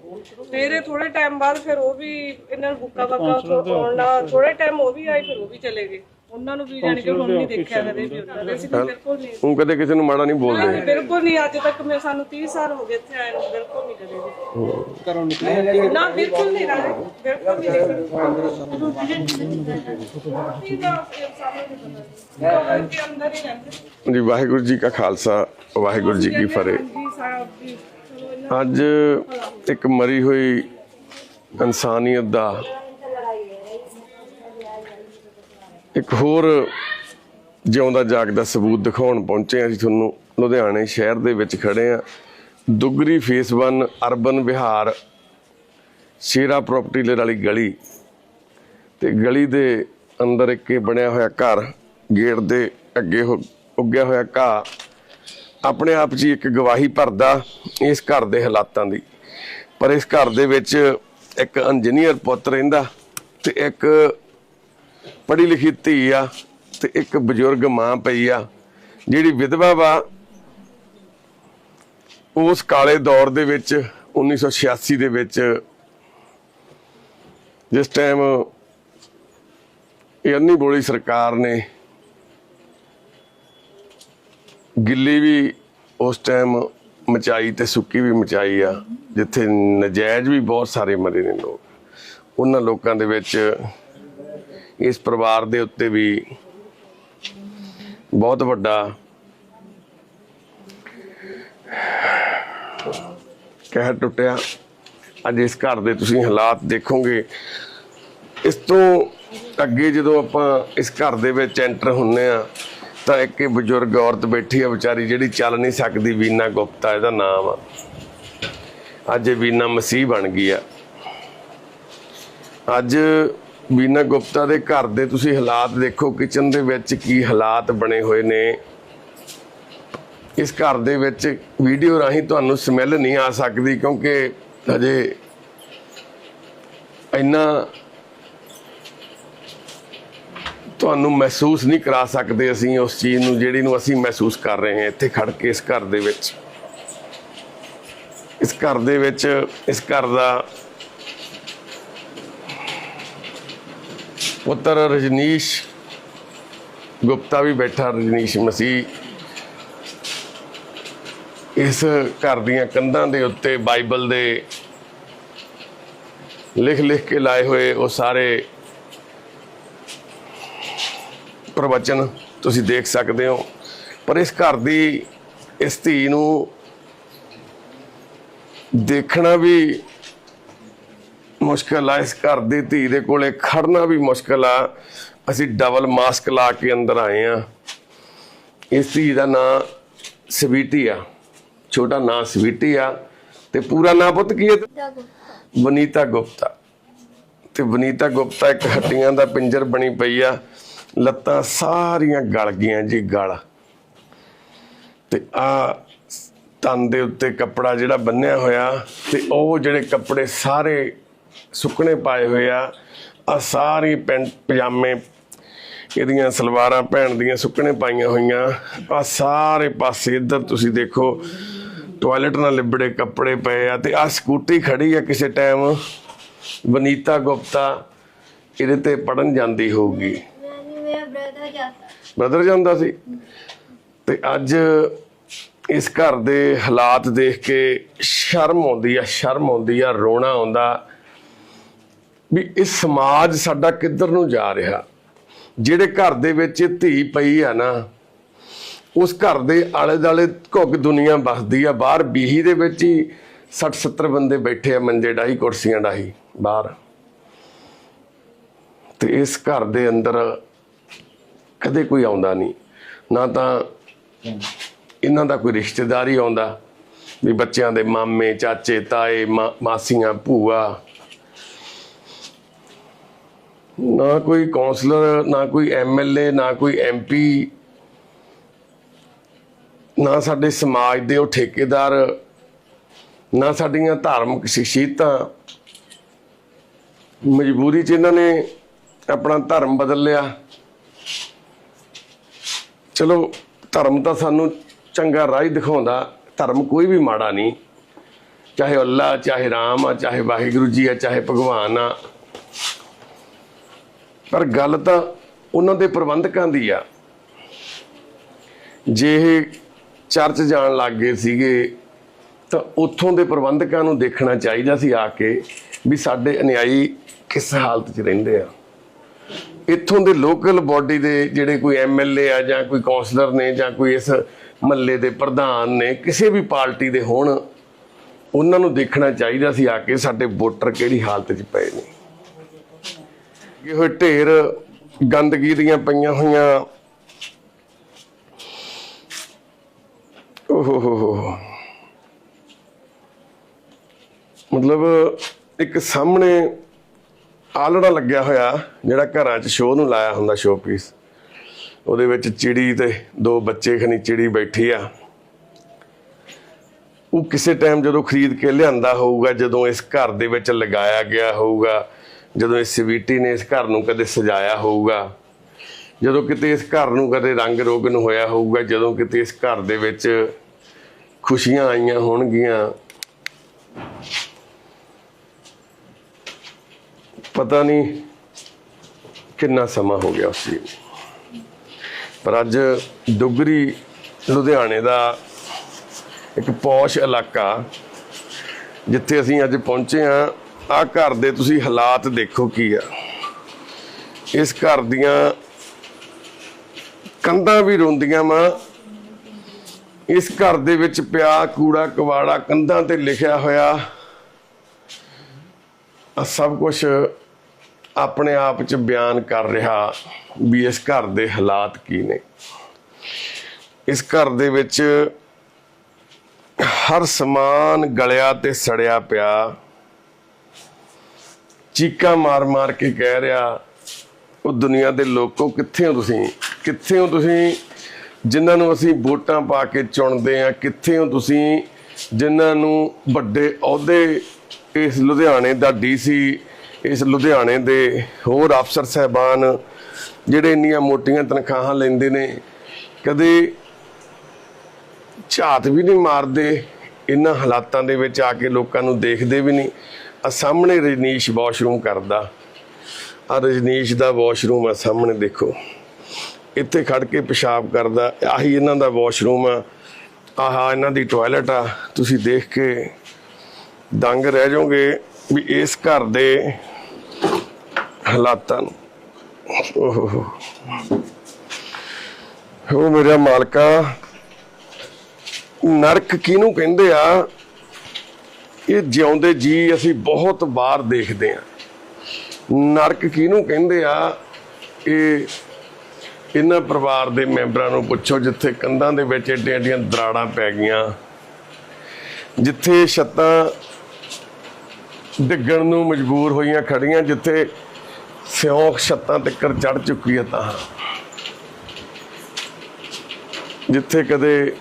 F: ਫਿਰ ਇਹ ਥੋੜੇ ਟਾਈਮ ਬਾਅਦ ਫਿਰ ਉਹ ਵੀ ਇਹਨਾਂ ਨੂੰ ਬੁੱਕਾ ਬੱਕਾ ਆਉਣ ਨਾਲ ਥੋੜੇ ਟਾਈਮ ਉਹ ਵੀ ਆਏ ਫਿਰ ਉਹ ਵੀ ਚਲੇ ਗਏ। ਉਹਨਾਂ ਨੂੰ ਵੀ ਜਾਣੀ ਕਿ ਹੁਣ ਨਹੀਂ ਦੇਖਿਆ ਕਦੇ ਵੀ ਉਹਨਾਂ ਨੇ ਅਸੀਂ ਤਾਂ ਬਿਲਕੁਲ ਨਹੀਂ
A: ਉਹ ਕਦੇ ਕਿਸੇ ਨੂੰ ਮਾੜਾ ਨਹੀਂ ਬੋਲਦੇ।
F: ਨਹੀਂ, ਬਿਲਕੁਲ ਨਹੀਂ ਅੱਜ ਤੱਕ ਮੈਂ ਸਾਨੂੰ 30 ਸਾਲ ਹੋ ਗਏ ਇੱਥੇ ਆਏ ਨੂੰ ਬਿਲਕੁਲ ਨਹੀਂ ਕਦੇ ਵੀ।
E: ਘਰੋਂ ਨਿਕਲੇ
F: ਨਾ ਬਿਲਕੁਲ ਨਹੀਂ ਰਹੇ ਬਿਲਕੁਲ ਨਹੀਂ ਰਹੇ ਸਾਹਮਣੇ ਦੇ ਅੰਦਰ ਹੀ ਰਹਿੰਦੇ
A: ਜੀ ਵਾਹਿਗੁਰੂ ਜੀ ਕਾ ਖਾਲਸਾ ਵਾਹਿਗੁਰੂ ਜੀ ਕੀ ਫਤਿਹ। ਅੱਜ ਇੱਕ ਮਰੀ ਹੋਈ ਇਨਸਾਨੀਅਤ ਦਾ ਇੱਕ ਹੋਰ ਜਿਉਂਦਾ ਜਾਗਦਾ ਸਬੂਤ ਦਿਖਾਉਣ ਪਹੁੰਚੇ ਅਸੀਂ ਤੁਹਾਨੂੰ। ਲੁਧਿਆਣੇ ਸ਼ਹਿਰ ਦੇ ਵਿੱਚ ਖੜੇ ਆ ਦੁਗਰੀ ਫੇਸ 1 ਅਰਬਨ ਵਿਹਾਰ ਸ਼ੇਰਾ ਪ੍ਰਾਪਰਟੀ ਵਾਲੀ ਗਲੀ ਤੇ ਗਲੀ ਦੇ ਅੰਦਰ ਇੱਕ ਬਣਿਆ ਹੋਇਆ ਘਰ, ਗੇਟ ਦੇ ਅੱਗੇ ਹੋ- ਉੱਗਿਆ ਹੋਇਆ ਘਾਹ। ਆਪਣੇ ਆਪ 'ਚ ਹੀ ਇੱਕ ਗਵਾਹੀ ਭਰਦਾ ਇਸ ਘਰ ਦੇ ਹਾਲਾਤਾਂ ਦੀ। ਪਰ ਇਸ ਘਰ ਦੇ ਵਿੱਚ ਇੱਕ ਇੰਜੀਨੀਅਰ ਪੁੱਤ ਰਹਿੰਦਾ ਤੇ ਇੱਕ ਪੜ੍ਹੀ ਲਿਖੀ ਧੀ ਆ ਤੇ ਇੱਕ ਬਜ਼ੁਰਗ ਮਾਂ ਪਈ ਆ, ਜਿਹੜੀ ਵਿਧਵਾ ਵਾ, ਉਸ ਕਾਲੇ ਦੌਰ ਦੇ ਵਿੱਚ 1986 ਦੇ ਵਿੱਚ, ਜਿਸ ਟਾਈਮ ਇਹ ਅੰਨੀ ਬੋਲੀ ਸਰਕਾਰ ਨੇ ਗਿੱਲੀ ਵੀ ਉਸ ਟਾਈਮ ਮਚਾਈ ਤੇ ਸੁੱਕੀ ਵੀ ਮਚਾਈ ਆ, ਜਿੱਥੇ ਨਜਾਇਜ਼ ਵੀ ਬਹੁਤ ਸਾਰੇ ਮਰੇ ਨੇ ਲੋਕ। ਉਹਨਾਂ ਲੋਕਾਂ ਦੇ ਵਿੱਚ ਇਸ ਪਰਿਵਾਰ ਦੇ ਉੱਤੇ ਵੀ ਬਹੁਤ ਵੱਡਾ ਕਹਿਰ ਟੁੱਟਿਆ। ਅੱਜ ਇਸ ਘਰ ਦੇ ਤੁਸੀਂ ਹਾਲਾਤ ਦੇਖੋਗੇ। ਇਸ ਤੋਂ ਅੱਗੇ ਜਦੋਂ ਆਪਾਂ ਇਸ ਘਰ ਦੇ ਵਿੱਚ ਐਂਟਰ ਹੁੰਨੇ ਆ, ਤਾਂ ਇੱਕ ਬਜ਼ੁਰਗ ਔਰਤ ਬੈਠੀ ਆ ਵਿਚਾਰੀ ਜਿਹੜੀ ਚੱਲ ਨਹੀਂ ਸਕਦੀ, ਵੀਨਾ ਗੁਪਤਾ ਇਹਦਾ ਨਾਮ ਆ। ਅੱਜ ਵੀਨਾ ਮਸੀਹ ਬਣ ਗਈ ਆ। ਅੱਜ ਵੀਨਾ ਗੁਪਤਾ ਦੇ ਘਰ ਦੇ ਤੁਸੀਂ ਹਾਲਾਤ ਦੇਖੋ, ਕਿਚਨ ਦੇ ਵਿੱਚ ਕੀ ਹਾਲਾਤ ਬਣੇ ਹੋਏ ਨੇ। ਇਸ ਘਰ ਦੇ ਵਿੱਚ ਵੀਡੀਓ ਰਾਹੀਂ ਤੁਹਾਨੂੰ ਸਮੈਲ ਨਹੀਂ ਆ ਸਕਦੀ ਕਿਉਂਕਿ ਹਜੇ ਇੰਨਾ ਤੁਹਾਨੂੰ ਮਹਿਸੂਸ ਨਹੀਂ ਕਰਾ ਸਕਦੇ ਅਸੀਂ ਉਸ ਚੀਜ਼ ਨੂੰ, ਜਿਹੜੀ ਨੂੰ ਅਸੀਂ ਮਹਿਸੂਸ ਕਰ ਰਹੇ ਹਾਂ ਇੱਥੇ ਖੜ ਕੇ ਇਸ ਘਰ ਦੇ ਵਿੱਚ। ਇਸ ਘਰ ਦੇ ਵਿੱਚ, ਇਸ ਘਰ ਦਾ ਪੁੱਤਰ ਰਜਨੀਸ਼ ਗੁਪਤਾ ਵੀ ਬੈਠਾ, ਰਜਨੀਸ਼ ਮਸੀਹ। ਇਸ ਘਰ ਦੀਆਂ ਕੰਧਾਂ ਦੇ ਉੱਤੇ ਬਾਈਬਲ ਦੇ ਲਿਖ ਲਿਖ ਕੇ ਲਾਏ ਹੋਏ ਉਹ ਸਾਰੇ ਪ੍ਰਵਚਨ ਤੁਸੀਂ ਦੇਖ ਸਕਦੇ ਹੋ। ਪਰ ਇਸ ਘਰ ਦੀ ਇਸ ਧੀ ਨੂੰ ਦੇਖਣਾ ਵੀ ਮੁਸ਼ਕਲ ਆ ਇਸ ਘਰ ਦੀ ਧੀ ਦੇ ਕੋਲੇ ਖੜਨਾ ਵੀ ਮੁਸ਼ਕਲ ਆ। ਅਸੀਂ ਡਬਲ ਮਾਸਕ ਲਾ ਕੇ ਅੰਦਰ ਆਏ ਆ। ਇਸ ਧੀ ਦਾ ਨਾਂ ਸਵੀਟੀ ਆ। ਛੋਟਾ ਨਾਂ ਸਵੀਟੀ ਆ ਤੇ ਪੂਰਾ ਨਾਂ ਪੁੱਤ ਕੀ ਹੈ? ਵਨੀਤਾ ਗੁਪਤਾ। ਤੇ ਵਨੀਤਾ ਗੁਪਤਾ ਇੱਕ ਹੱਡੀਆਂ ਦਾ ਪਿੰਜਰ ਬਣੀ ਪਈ ਆ। ਲੱਤਾਂ ਸਾਰੀਆਂ ਗਲ ਗਈਆਂ ਜੀ ਗਲ। ਤੇ ਆ ਤਨ ਦੇ ਉੱਤੇ ਕੱਪੜਾ ਜਿਹੜਾ ਬੰਨਿਆ ਹੋਇਆ ਤੇ ਉਹ ਜਿਹੜੇ ਕੱਪੜੇ ਸਾਰੇ ਸੁੱਕਣੇ ਪਾਏ ਹੋਏ ਆ। ਆ ਸਾਰੀ ਪੈਂਟ ਪਜਾਮੇ ਇਹਦੀਆਂ ਸਲਵਾਰਾਂ ਭੈਣ ਦੀਆਂ ਸੁੱਕਣੇ ਪਾਈਆਂ ਹੋਈਆਂ। ਆ ਸਾਰੇ ਪਾਸੇ ਇੱਧਰ ਤੁਸੀਂ ਦੇਖੋ ਟਾਇਲਟ ਨਾਲ ਲਿਬੜੇ ਕੱਪੜੇ ਪਏ ਆ ਤੇ ਆ ਸਕੂਟੀ ਖੜੀ ਆ ਕਿਸੇ ਟਾਈਮ ਬਨੀਤਾ ਗੁਪਤਾ ਇਹਦੇ ਤੇ ਪੜਨ ਜਾਂਦੀ ਹੋਊਗੀ। ਬ੍ਰਦਰ ਜਾਂਦਾ ਸੀ? ਤੇ ਅੱਜ ਇਸ ਘਰ ਦੇ ਹਾਲਾਤ ਦੇਖ ਕੇ ਸ਼ਰਮ ਆਉਂਦੀ ਆ ਸ਼ਰਮ ਆਉਂਦੀ ਆ ਰੋਣਾ ਆਉਂਦਾ। ਵੀ ਇਹ ਸਮਾਜ ਸਾਡਾ ਕਿੱਧਰ ਨੂੰ ਜਾ ਰਿਹਾ? ਜਿਹੜੇ ਘਰ ਦੇ ਵਿੱਚ ਧੀ ਪਈ ਆ ਨਾ, ਉਸ ਘਰ ਦੇ ਆਲੇ ਦਾਲੇ ਘੁੱਗ ਦੁਨੀਆ ਵਸਦੀ ਆ। ਬਾਹਰ ਬੀਹੀ ਦੇ ਵਿੱਚ ਹੀ 60 70 ਬੰਦੇ ਬੈਠੇ ਆ, ਮੰਜੇ ਡਾਹੀ, ਕੁਰਸੀਆਂ ਡਾਹੀ, ਬਾਹਰ। ਤੇ ਇਸ ਘਰ ਦੇ ਅੰਦਰ ਕਦੇ ਕੋਈ ਆਉਂਦਾ ਨਹੀਂ। ਨਾ ਤਾਂ ਇਹਨਾਂ ਦਾ ਕੋਈ ਰਿਸ਼ਤੇਦਾਰ ਹੀ ਆਉਂਦਾ, ਵੀ ਬੱਚਿਆਂ ਦੇ ਮਾਮੇ, ਚਾਚੇ, ਤਾਏ, ਮਾ- ਮਾਸੀਆਂ, ਭੂਆ ਨਾ ਕੋਈ ਕਾਉਂਸਲਰ ਨਾ ਕੋਈ ਐਮਐਲਏ ਨਾ ਕੋਈ ਐਮਪੀ ਨਾ ਸਾਡੇ ਸਮਾਜ ਦੇ ਉਹ ਠੇਕੇਦਾਰ, ਨਾ ਸਾਡੀਆਂ ਧਾਰਮਿਕ ਸ਼ਖਸੀਅਤਾਂ। ਮਜਬੂਰੀ 'ਚ ਇਹਨਾਂ ਨੇ ਆਪਣਾ ਧਰਮ ਬਦਲ ਲਿਆ। ਚਲੋ, ਧਰਮ ਤਾਂ ਸਾਨੂੰ ਚੰਗਾ ਰਾਹ ਹੀ ਦਿਖਾਉਂਦਾ। ਧਰਮ ਕੋਈ ਵੀ ਮਾੜਾ ਨਹੀਂ। ਚਾਹੇ ਅੱਲਾ ਚਾਹੇ ਰਾਮ ਆ, ਚਾਹੇ ਵਾਹਿਗੁਰੂ ਜੀ ਆ, ਚਾਹੇ ਭਗਵਾਨ ਆ। ਪਰ ਗੱਲ ਤਾਂ ਉਹਨਾਂ ਦੇ ਪ੍ਰਬੰਧਕਾਂ ਦੀ ਆ। ਜੇ ਇਹ ਚਰਚ ਜਾਣ ਲੱਗ ਗਏ ਸੀਗੇ, ਤਾਂ ਉੱਥੋਂ ਦੇ ਪ੍ਰਬੰਧਕਾਂ ਨੂੰ ਦੇਖਣਾ ਚਾਹੀਦਾ ਸੀ ਆ ਕੇ ਵੀ ਸਾਡੇ ਅਨਿਆਈ ਕਿਸ ਹਾਲਤ 'ਚ ਰਹਿੰਦੇ ਆ। ਇੱਥੋਂ ਦੇ ਲੋਕਲ ਬਾਡੀ ਦੇ ਜਿਹੜੇ ਕੋਈ ਐਮਐਲਏ ਆ ਜਾਂ ਕੋਈ ਕੌਂਸਲਰ ਨੇ ਜਾਂ ਕੋਈ ਇਸ ਮਹੱਲੇ ਦੇ ਪ੍ਰਧਾਨ ਨੇ, ਕਿਸੇ ਵੀ ਪਾਰਟੀ ਦੇ ਹੋਣ, ਉਹਨਾਂ ਨੂੰ ਦੇਖਣਾ ਚਾਹੀਦਾ ਸੀ ਆ ਕੇ ਸਾਡੇ ਵੋਟਰ ਕਿਹੜੀ ਹਾਲਤ 'ਚ ਪਏ ਨੇ। ਲੱਗੇ ਹੋਏ ਢੇਰ ਗੰਦਗੀ ਦੀਆਂ ਪਈਆਂ ਹੋਈਆਂ। ਓਹੋ ਹੋ ਮਤਲਬ ਇੱਕ ਸਾਹਮਣੇ ਆਲੜਾ ਲੱਗਿਆ ਹੋਇਆ, ਜਿਹੜਾ ਘਰਾਂ 'ਚ ਸ਼ੋਅ ਨੂੰ ਲਾਇਆ ਹੁੰਦਾ ਸ਼ੋਅ ਪੀਸ ਉਹਦੇ ਵਿੱਚ ਚਿੜੀ ਤੇ ਦੋ ਬੱਚੇ ਖਣੀ ਚਿੜੀ ਬੈਠੀ ਆ। ਉਹ ਕਿਸੇ ਟਾਈਮ ਜਦੋਂ ਖਰੀਦ ਕੇ ਲਿਆਂਦਾ ਹੋਊਗਾ, ਜਦੋਂ ਇਸ ਘਰ ਦੇ ਵਿੱਚ ਲਗਾਇਆ ਗਿਆ ਹੋਊਗਾ ਜਦੋਂ ਇਸ ਸਵੀਟੀ ਨੇ ਇਸ ਘਰ ਨੂੰ ਕਦੇ ਸਜਾਇਆ ਹੋਊਗਾ, ਜਦੋਂ ਕਿਤੇ ਇਸ ਘਰ ਨੂੰ ਕਦੇ ਰੰਗ ਰੋਗਨ ਹੋਇਆ ਹੋਊਗਾ, ਜਦੋਂ ਕਿਤੇ ਇਸ ਘਰ ਦੇ ਵਿੱਚ ਖੁਸ਼ੀਆਂ ਆਈਆਂ ਹੋਣਗੀਆਂ। ਪਤਾ ਨਹੀਂ ਕਿੰਨਾ ਸਮਾਂ ਹੋ ਗਿਆ ਉਸ ਚੀਜ਼ ਪਰ ਅੱਜ ਦੁਗਰੀ ਲੁਧਿਆਣੇ ਦਾ ਇੱਕ ਪੌਸ਼ ਇਲਾਕਾ, ਜਿੱਥੇ ਅਸੀਂ ਅੱਜ ਪਹੁੰਚੇ ਹਾਂ ਆ ਘਰ ਦੇ ਤੁਸੀਂ ਹਾਲਾਤ ਦੇਖੋ ਕੀ ਆ। ਇਸ ਘਰ ਦੀਆਂ ਕੰਧਾਂ ਵੀ ਰੋਂਦੀਆਂ ਵਾ। ਇਸ ਘਰ ਦੇ ਵਿੱਚ ਪਿਆ ਕੂੜਾ ਕਵਾੜਾ ਕੰਧਾਂ ਤੇ ਲਿਖਿਆ ਹੋਇਆ। ਆ ਸਭ ਕੁਝ ਆਪਣੇ ਆਪ ਚ ਬਿਆਨ ਕਰ ਰਿਹਾ ਵੀ ਇਸ ਘਰ ਦੇ ਹਾਲਾਤ ਕੀ ਨੇ। ਇਸ ਘਰ ਦੇ ਵਿੱਚ ਹਰ ਸਮਾਨ ਗਲਿਆ ਤੇ ਸੜਿਆ ਪਿਆ। ਚੀਕਾਂ ਮਾਰ-ਮਾਰ ਕੇ ਕਹਿ ਰਿਹਾ, ਉਹ ਦੁਨੀਆ ਦੇ ਲੋਕੋ ਕਿੱਥੇ ਹੋ ਤੁਸੀਂ? ਕਿੱਥੇ ਹੋ ਤੁਸੀਂ? ਜਿਨ੍ਹਾਂ ਨੂੰ ਅਸੀਂ ਵੋਟਾਂ ਪਾ ਕੇ ਚੁਣਦੇ ਆ ਕਿੱਥੇ ਹੋ ਤੁਸੀਂ? ਜਿਨ੍ਹਾਂ ਨੂੰ ਵੱਡੇ ਅਹੁਦੇ ਇਸ ਲੁਧਿਆਣੇ ਦਾ ਡੀਸੀ ਇਸ ਲੁਧਿਆਣੇ ਦੇ ਹੋਰ ਅਫਸਰ ਸਹਿਬਾਨ, ਜਿਹੜੇ ਇੰਨੀਆਂ ਮੋਟੀਆਂ ਤਨਖਾਹਾਂ ਲੈਂਦੇ ਨੇ, ਕਦੇ ਝਾਤ ਵੀ ਨਹੀਂ ਮਾਰਦੇ ਇਹਨਾਂ ਹਾਲਾਤਾਂ ਦੇ ਵਿੱਚ ਆ ਕੇ ਲੋਕਾਂ ਨੂੰ ਦੇਖਦੇ ਵੀ ਨਹੀਂ। ਆ ਸਾਹਮਣੇ ਰਜਨੀਸ਼ ਵਾਸ਼ਰੂਮ ਕਰਦਾ। ਆ ਰਜਨੀਸ਼ ਦਾ ਵਾਸ਼ਰੂਮ ਆ ਸਾਹਮਣੇ ਦੇਖੋ। ਇੱਥੇ ਖੜ ਕੇ ਪਿਸ਼ਾਬ ਕਰਦਾ, ਆਹੀ ਇਹਨਾਂ ਦਾ ਵਾਸ਼ਰੂਮ ਆ ਆਹ ਇਹਨਾਂ ਦੀ ਟਾਇਲਟ ਆ, ਤੁਸੀਂ ਦੇਖ ਕੇ ਦੰਗ ਰਹਿ ਜਾਓਗੇ ਵੀ ਇਸ ਘਰ ਦੇ ਹਾਲਾਤਾਂ ਨੂੰ। ਓਹੋ ਉਹ ਮੇਰਾ ਮਾਲਕਾ, ਨਰਕ ਕਿਹਨੂੰ ਕਹਿੰਦੇ ਆ? ਇਹ ਜਿਉਂਦੇ ਜੀ ਅਸੀਂ ਬਹੁਤ ਵਾਰ ਦੇਖਦੇ ਆ ਨਰਕ ਕਿਹਨੂੰ ਕਹਿੰਦੇ ਆ? ਇਹ ਇਹਨਾਂ ਪਰਿਵਾਰ ਦੇ ਮੈਂਬਰਾਂ ਨੂੰ ਪੁੱਛੋ, ਜਿੱਥੇ ਕੰਧਾਂ ਦੇ ਵਿੱਚ ਏਡੀਆਂ ਏਡੀਆਂ ਦਰਾੜਾਂ ਪੈ ਗਈਆਂ, ਜਿੱਥੇ ਛੱਤਾਂ ਡਿੱਗਣ ਨੂੰ ਮਜਬੂਰ ਹੋਈਆਂ ਖੜੀਆਂ ਜਿੱਥੇ ਸਿਉਂਕ ਛੱਤਾਂ ਤੱਕ ਚੜ ਚੁੱਕੀ ਹੈ ਤਾਂ। ਜਿੱਥੇ ਕਦੇ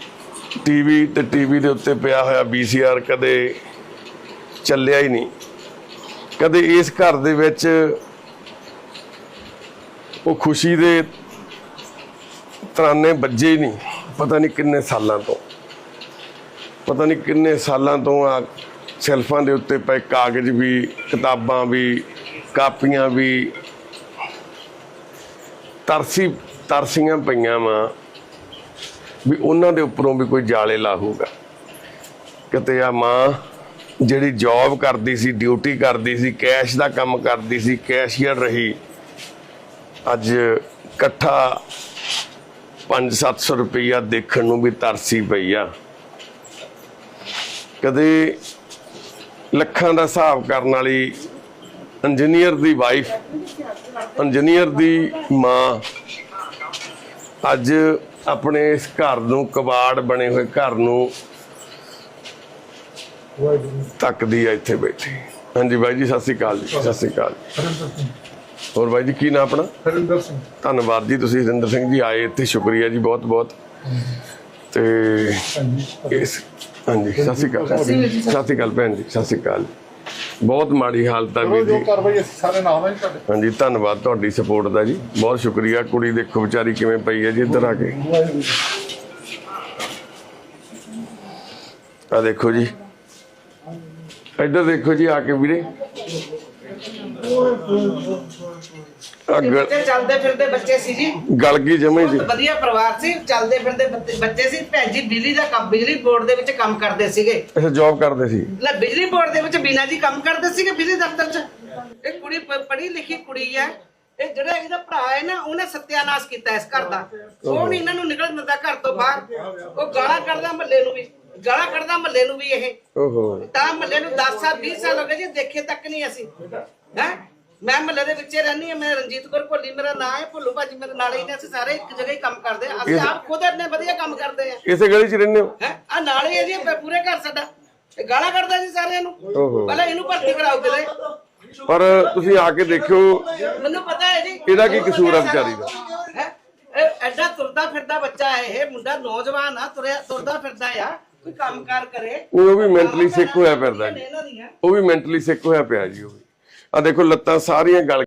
A: ਟੀਵੀ ਤੇ ਟੀਵੀ ਦੇ ਉੱਤੇ ਪਿਆ ਹੋਇਆ ਵੀਸੀਆਰ ਕਦੇ ਚੱਲਿਆ ਹੀ ਨਹੀਂ। ਕਦੇ ਇਸ ਘਰ ਦੇ ਵਿੱਚ ਉਹ ਖੁਸ਼ੀ ਦੇ ਤਰਾਨੇ ਵੱਜੇ ਹੀ ਨਹੀਂ, ਪਤਾ ਨਹੀਂ ਕਿੰਨੇ ਸਾਲਾਂ ਤੋਂ। ਪਤਾ ਨਹੀਂ ਕਿੰਨੇ ਸਾਲਾਂ ਤੋਂ ਆ ਸੈਲਫਾਂ ਦੇ ਉੱਤੇ ਪਏ ਕਾਗਜ਼ ਵੀ, ਕਿਤਾਬਾਂ ਵੀ, ਕਾਪੀਆਂ ਵੀ। ਤਰਸੀ, ਤਰਸੀਆਂ ਪਈਆਂ ਵਾ ਵੀ ਉਹਨਾਂ ਦੇ ਉੱਪਰੋਂ ਵੀ ਕੋਈ ਜਾਲੇ ਲਾਹੂਗਾ ਕਿਤੇ ਆ ਮਾਂ ਜਿਹੜੀ ਜੌਬ ਕਰਦੀ ਸੀ ਡਿਊਟੀ ਕਰਦੀ ਸੀ ਕੈਸ਼ ਦਾ ਕੰਮ ਕਰਦੀ ਸੀ ਕੈਸ਼ੀਅਰ ਰਹੀ, ਅੱਜ ਇਕੱਠਾ 5-700 ਰੁਪਈਆ ਦੇਖਣ ਨੂੰ ਵੀ ਤਰਸੀ ਪਈ ਆ। ਕਦੇ ਲੱਖਾਂ ਦਾ ਹਿਸਾਬ ਕਰਨ ਵਾਲੀ ਇੰਜੀਨੀਅਰ ਦੀ ਵਾਈਫ ਇੰਜੀਨੀਅਰ ਦੀ ਮਾਂ, ਅੱਜ ਆਪਣੇ ਇਸ ਘਰ ਨੂੰ ਕਬਾੜ ਬਣੇ ਹੋਏ ਘਰ ਨੂੰ ਤੱਕਦੀ ਆ ਇੱਥੇ ਬੈਠੀ। ਹਾਂਜੀ ਬਾਈ ਜੀ ਸਤਿ ਸ਼੍ਰੀ ਅਕਾਲ ਜੀ ਸਤਿ ਸ਼੍ਰੀ ਅਕਾਲ ਹੋਰ ਬਾਈ ਜੀ ਕੀ ਨਾਮ ਆਪਣਾ?
G: ਹਰਿੰਦਰ ਸਿੰਘ।
A: ਧੰਨਵਾਦ ਜੀ ਤੁਸੀਂ ਹਰਿੰਦਰ ਸਿੰਘ ਜੀ ਆਏ ਇੱਥੇ ਸ਼ੁਕਰੀਆ ਜੀ ਬਹੁਤ ਬਹੁਤ ਤੇ ਇਸ ਹਾਂਜੀ ਸਤਿ ਸ਼੍ਰੀ ਅਕਾਲ। ਸਤਿ ਸ਼੍ਰੀ ਅਕਾਲ ਭੈਣ ਜੀ ਸਤਿ ਸ਼੍ਰੀ ਅਕਾਲ। ਬਹੁਤ ਮਾੜੀ ਹਾਲਤ ਆ ਵੀਰ
G: ਜੋ ਸਾਰੇ ਨਾਲ ਤੁਹਾਡੇ।
A: ਹਾਂਜੀ ਧੰਨਵਾਦ ਤੁਹਾਡੀ ਸਪੋਰਟ ਦਾ ਜੀ। ਬਹੁਤ ਸ਼ੁਕਰੀਆ ਕੁੜੀ ਦੇਖੋ ਵਿਚਾਰੀ ਕਿਵੇਂ ਪਈ ਹੈ ਜੀ ਇੱਧਰ ਆ ਕੇ। ਆ ਦੇਖੋ ਜੀ ਇੱਧਰ ਦੇਖੋ ਜੀ ਆ ਕੇ ਵੀਰੇ। ਆ ਗਲ
H: ਬੱਚੇ ਚੱਲਦੇ ਫਿਰਦੇ ਬੱਚੇ ਸੀ ਜੀ।
A: ਗਲ ਗਈ ਜਮੇ ਜੀ?
H: ਵਧੀਆ ਪਰਿਵਾਰ ਸੀ ਚੱਲਦੇ ਫਿਰਦੇ ਬੱਚੇ- ਬੱਚੇ ਸੀ। ਭੈਣ ਜੀ ਬਿਜਲੀ ਦਾ ਕੰਮ ਬਿਜਲੀ ਬੋਰਡ ਦੇ ਵਿੱਚ ਕੰਮ ਕਰਦੇ ਸੀਗੇ।
A: ਅੱਛਾ ਜੌਬ ਕਰਦੇ ਸੀ।
H: ਲੈ ਬਿਜਲੀ ਬੋਰਡ ਦੇ ਵਿੱਚ ਬੀਨਾ ਜੀ ਕੰਮ ਕਰਦੇ ਸੀਗੇ ਬਿਜਲੀ ਦਫ਼ਤਰ 'ਚ। ਇਹ ਕੁੜੀ ਪ- ਪੜ੍ਹੀ ਲਿਖੀ ਕੁੜੀ ਹੈ। ਇਹ ਜਿਹੜਾ ਇਹਦਾ ਭਰਾ ਹੈ ਨਾ ਉਹਨੇ ਸਤਿਆਨਾਸ਼ ਕੀਤਾ ਇਸ ਘਰ ਦਾ। ਉਹ ਨਹੀਂ ਇਹਨਾਂ ਨੂੰ ਨਿਕਲਣ ਦਿੰਦਾ ਘਰ ਤੋਂ ਬਾਹਰ। ਉਹ ਗਾਲਾਂ ਕੱਢਦਾ ਮਹੱਲੇ ਨੂੰ ਵੀ। ਗਾਲਾਂ ਕੱਢਦਾ ਮਹੱਲੇ ਨੂੰ ਵੀ ਇਹ।
A: ਓਹੋ।
H: ਤਾਂ ਮਹੱਲੇ ਨੂੰ 10 ਸਾਲ 20 ਸਾਲ ਹੋ ਗਏ ਜੀ ਦੇਖੇ ਤੱਕ ਨਹੀਂ ਅਸੀਂ। ਹੈ? ਮੈਂ ਮਹੱਲੇ ਦੇ ਵਿੱਚ ਰਹਿੰਦੀ ਹਾਂ ਮੈਂ ਰਣਜੀਤ ਕੌਰ ਭੋਲੀ ਮੇਰਾ ਨਾਮ ਹੈ ਭੋਲੂ ਭਾਜੀ ਮੇਰੇ ਨਾਲ ਹੀ ਨੇ ਅਸੀਂ ਸਾਰੇ ਇੱਕ ਜਗ੍ਹਾ ਹੀ ਕੰਮ ਕਰਦੇ ਹਾਂ। ਅਸੀਂ ਆਪ ਖੁਦ ਇੰਨੇ ਵਧੀਆ ਕੰਮ ਕਰਦੇ ਆ
A: ਇਸੇ ਗਲੀ 'ਚ ਰਹਿੰਦੇ ਹੋ?
H: ਹੈ? ਆ ਨਾਲ ਹੀ ਹੈ ਜੀ ਪੂਰੇ ਘਰ ਸਾਡਾ। ਇਹ ਗਾਲਾਂ ਕੱਢਦਾ ਜੀ ਸਾਰਿਆਂ ਨੂੰ।
A: ਓਹੋ।
H: ਪਹਿਲਾਂ ਇਹਨੂੰ ਭਰਤੀ ਕਰਾਓ ਕਿਤੇ
A: ਪਰ ਤੁਸੀਂ ਆ ਕੇ ਦੇਖਿਓ
H: ਮੈਨੂੰ ਪਤਾ ਹੈ ਜੀ।
A: ਇਹਦਾ ਕੀ ਕਸੂਰ ਆ ਵਿਚਾਰੀ ਦਾ?
H: ਹੈਂ? ਇਹ ਐਡਾ ਤੁਰਦਾ ਫਿਰਦਾ ਬੱਚਾ ਹੈ ਇਹ ਮੁੰਡਾ ਨੌਜਵਾਨ ਆ ਤੁਰਿਆ ਤੁਰਦਾ ਫਿਰਦਾ ਆ। ਕੋਈ ਕੰਮਕਾਰ ਕਰੇ
A: ਉਹ ਵੀ ਮੈਂਟਲੀ ਸਿੱਕ ਹੋਇਆ ਫਿਰਦਾ ਜੀ
H: ਇਹਨਾਂ ਦੀਆਂ।
A: ਉਹ ਵੀ ਮੈਂਟਲੀ ਸਿੱਕ ਹੋਇਆ ਪਿਆ ਜੀ ਉਹ ਵੀ। ਆ ਦੇਖੋ ਲੱਤਾਂ ਸਾਰੀਆਂ ਗਲ